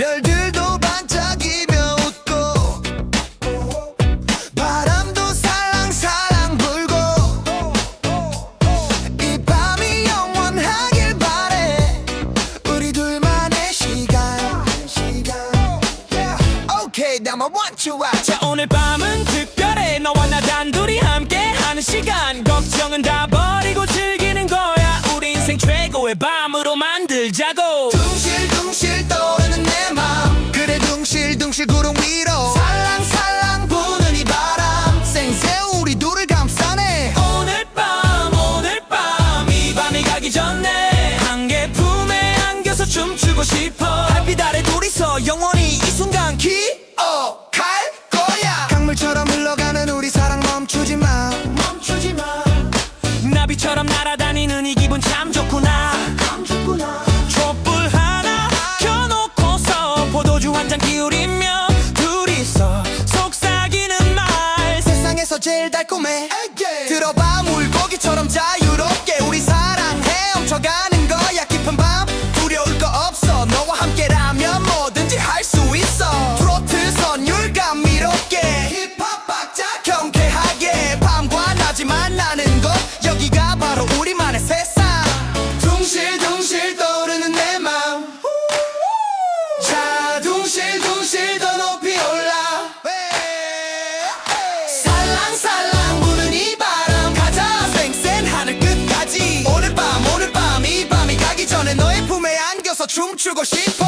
별들 춤추고 싶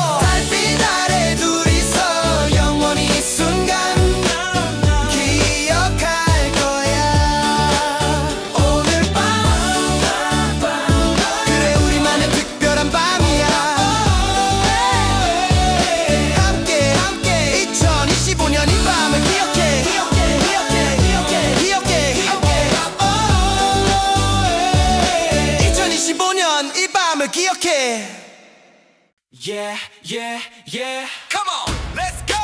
Yeah yeah yeah Come on let's go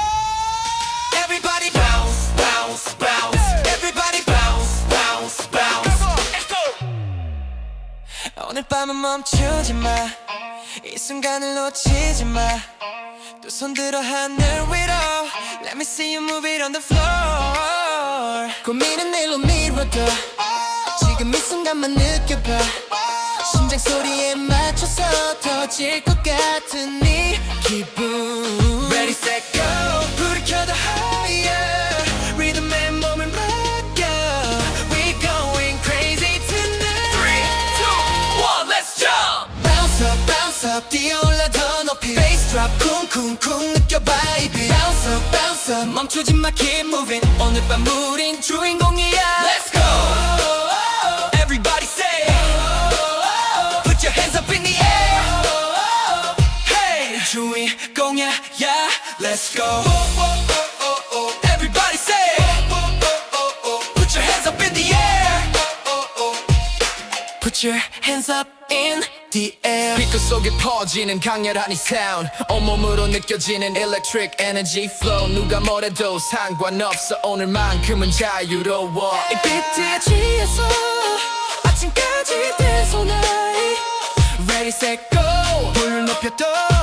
Everybody bounce bounce bounce Everybody bounce bounce bounce Let's go 오늘 밤은 멈추지 마. 이 순간을 놓치지 마. 두 손 들어 하늘 위로. Let me see you move it on the floor. 고민은 내일로 미뤄둬 지금 이 순간만 느껴봐 심장 소리에 맞춰서 터질 것 같은 이 기분 Ready set go. 불을 켜도 higher. 리듬에 몸을 맡겨. We going crazy tonight. Three, two, one, let's jump. Bounce up bounce up 뛰어올라 더 높이 Bass drop 쿵쿵쿵 느껴봐 이 beat Bounce up bounce up 멈추지 마 keep moving. 오늘 밤 우린 주인공이야. 주인공이야. Yeah, let's go. Everybody say. Put your hands up in the air. Put your hands up in the air. 빛깔 속에 퍼지는 강렬한 이 사운드 온몸으로 느껴지는 electric energy flow 누가 뭐래도 상관없어 오늘만큼은 자유로워 이 비트에 취해서 아침까지 대소 night. Ready set go. 불 높여 더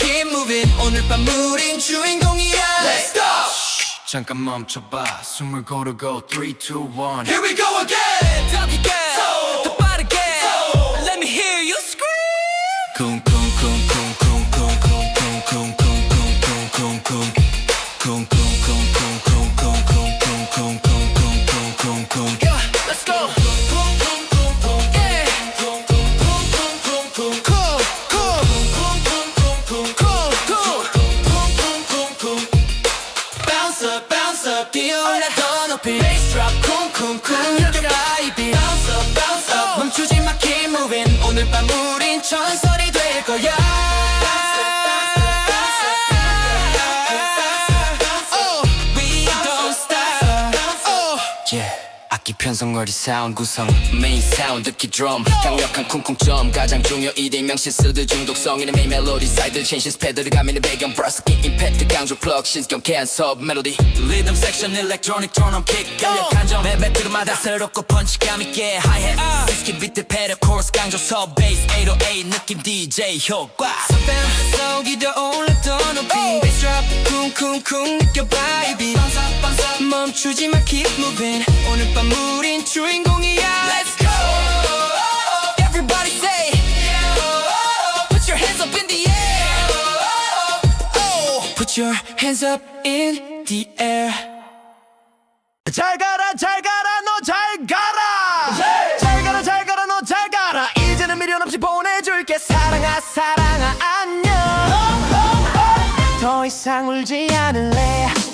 keep moving 오늘 밤 우린 주인공이야 Let's go. 잠깐 멈춰봐 숨을 고르고 3, 2, 1 Here we go again. 더 크게, 더 빠르게. Let me hear you scream. 악기 편성거리 사운드 구성 메인 사운드 듣기 드럼 강력한 쿵쿵점 가장 중요 이대 명시 쓰드 중독성이는 메인 멜로디 사이드 체인시 패드를 가미는 배경 브러스키 임팩트 강조 플럭 신경 캔섭 멜로디 리듬 섹션 일렉트로닉 톤업 킥 강력한 점 매매트마다 새롭고 펀치감 있게 하이햇 스키 비트 패드 코러스 강조 섭 베이스 808 느낌 DJ 효과. 속이도 올랐던 높이 Bass drop 쿵쿵쿵 느껴봐 이 beat 멈추지 마 keep moving 오늘 밤 우린 주인공이야 Let's go Everybody say Put your hands up in the air Oh Put your hands up in the air 잘 가라 잘 가라 너 잘 가라 잘 가라 잘 가라 너 잘 가라 이제는 미련 없이 보내줄게 더 이상 울지 않을래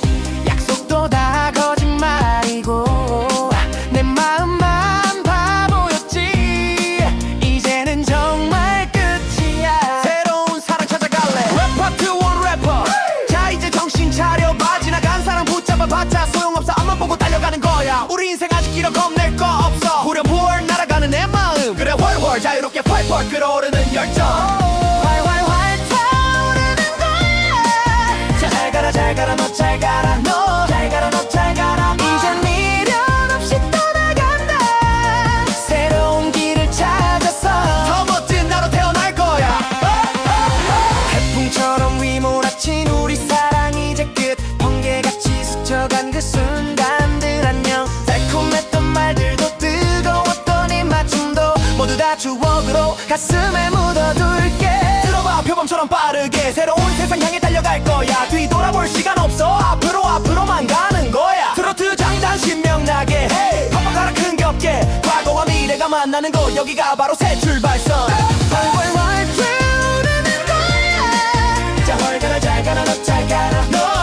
가슴에 묻어둘게 들어봐 표범처럼 빠르게 새로운 세상 향해 달려갈 거야 뒤돌아볼 시간 없어 앞으로 앞으로만 가는 거야 트로트 장단 신명나게 hey 팍팍하라 큰 겹게 과거와 미래가 만나는 곳 여기가 바로 새 출발선 활활활 태우는 거야 자 헐가라 잘 가라 너잘 가라 너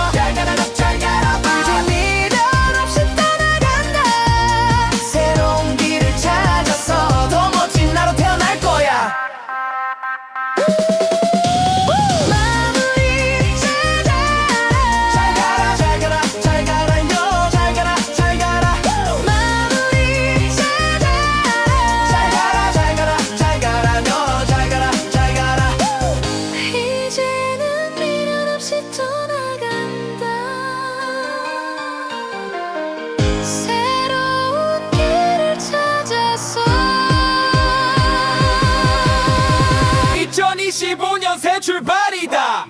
2025년 새 출발이다.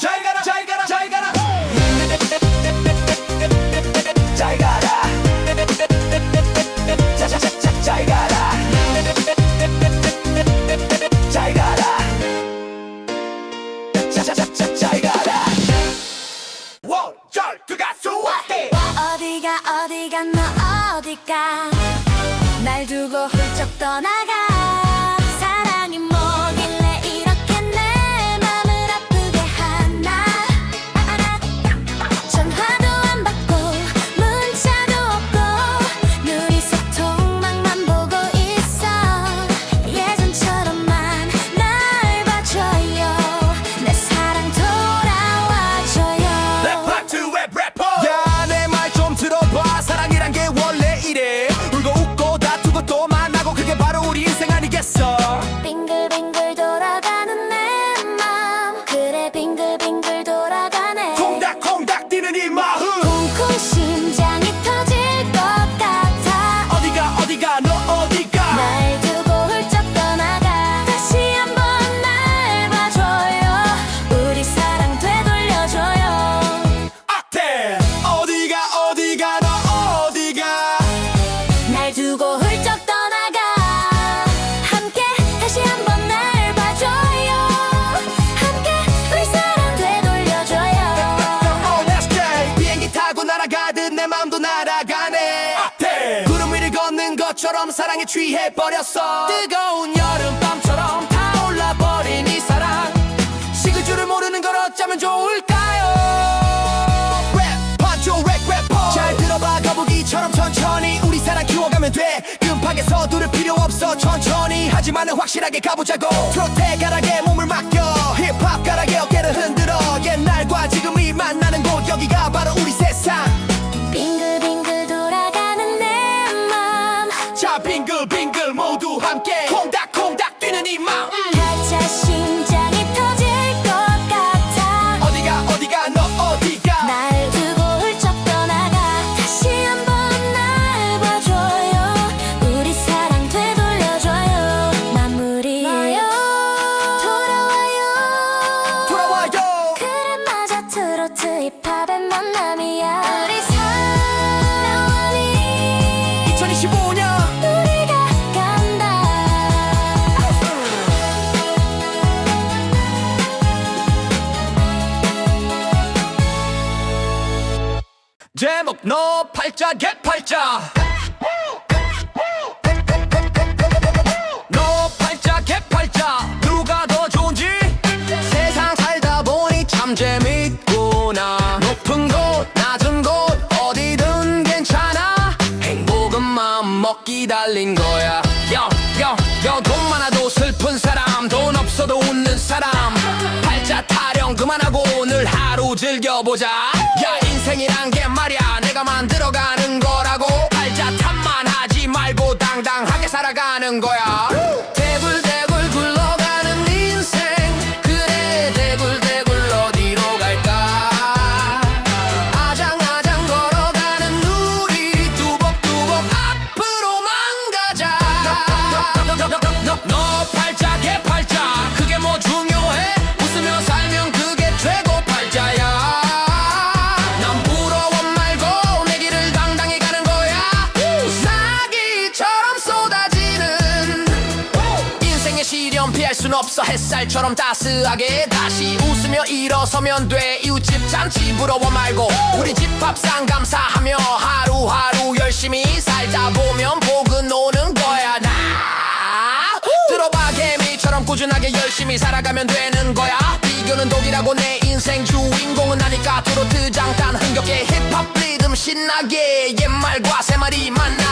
잘 가라, 잘 가라, 잘 가라. 잘 가라. 잘 가라. 잘 가라. 자, 자, 자, 자, 잘 가라. 원절 그 가수 왔대. 어디가 어디가 너 어디가 날 두고 훌쩍 떠나가 것처럼 사랑에 취해 버렸어. 뜨거운 여름밤처럼 타올라 버린 이 사랑. 식을 줄을 모르는 걸 어쩌면 좋을까요? 랩 반조 랩 래퍼 잘 들어봐 거북이처럼 천천히 우리 사랑 키워가면 돼. 급하게 서두를 필요 없어 천천히. 하지만은 확실하게 가보자고. 트로트 가락에 몸을 맡겨. 힙합 가락에 어깨를 흔 너 팔자 개 팔자. 너 팔자 개 팔자. 누가 더 좋은지? 세상 살다 보니 참 재밌구나. 높은 곳 낮은 곳 어디든 괜찮아. 행복은 마음 먹기 달린 거야. 여여여돈 많아도 슬픈 사람. 돈 없어도 웃는 사람. 팔자 타령 그만하고 오늘 하루 즐겨보자. 야 인생이란 게 내가 만들어가는 거라고. 팔자 탓만 하지 말고 당당하게 살아가는 거야 햇살처럼 따스하게 다시 웃으며 일어서면 돼. 이웃집 잔치 부러워 말고 우리 집 밥상 감사하며 하루하루 열심히 살다 보면 복은 오는 거야. 나 들어봐 개미처럼 꾸준하게 열심히 살아가면 되는 거야. 비교는 독이라고 내 인생 주인공은 나니까 트로트 장단 흥겹게 힙합 리듬 신나게 옛말과 새말이 만나